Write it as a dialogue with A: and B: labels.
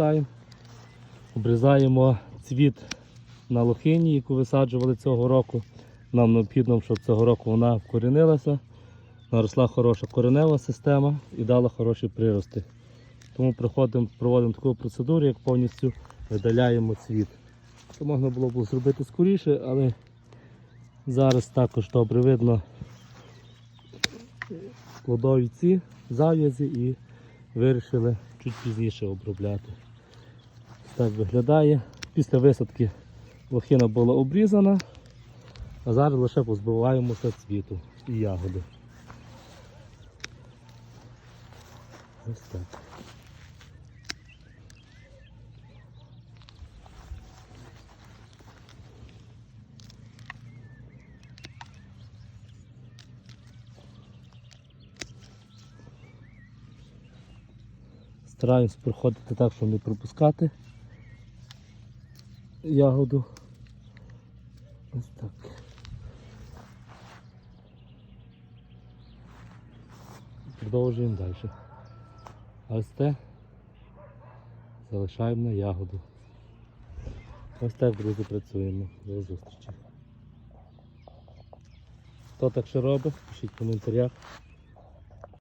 A: обростаємо. Обрізаємо цвіт на лохині, яку висаджували цього року. Нам необхідно, щоб цього року вона вкорінилася, наросла хороша коренева система і дала хороші прирости. Тому проводимо таку процедуру, як повністю видаляємо цвіт. Це можна було б зробити скоріше, але зараз також добре видно плодові ці зав'язі і вирішили чуть пізніше обробляти. Так виглядає. Після висадки лохина була обрізана, а зараз лише позбиваємося цвіту і ягоди. Ось так. Стараюсь проходити так, щоб не пропускати ягоду. Ось так. Продовжуємо далі. А ось те залишаємо на ягоду. Ось так, друзі, працюємо. До зустрічі. Хто так ще робить, пишіть в коментарях.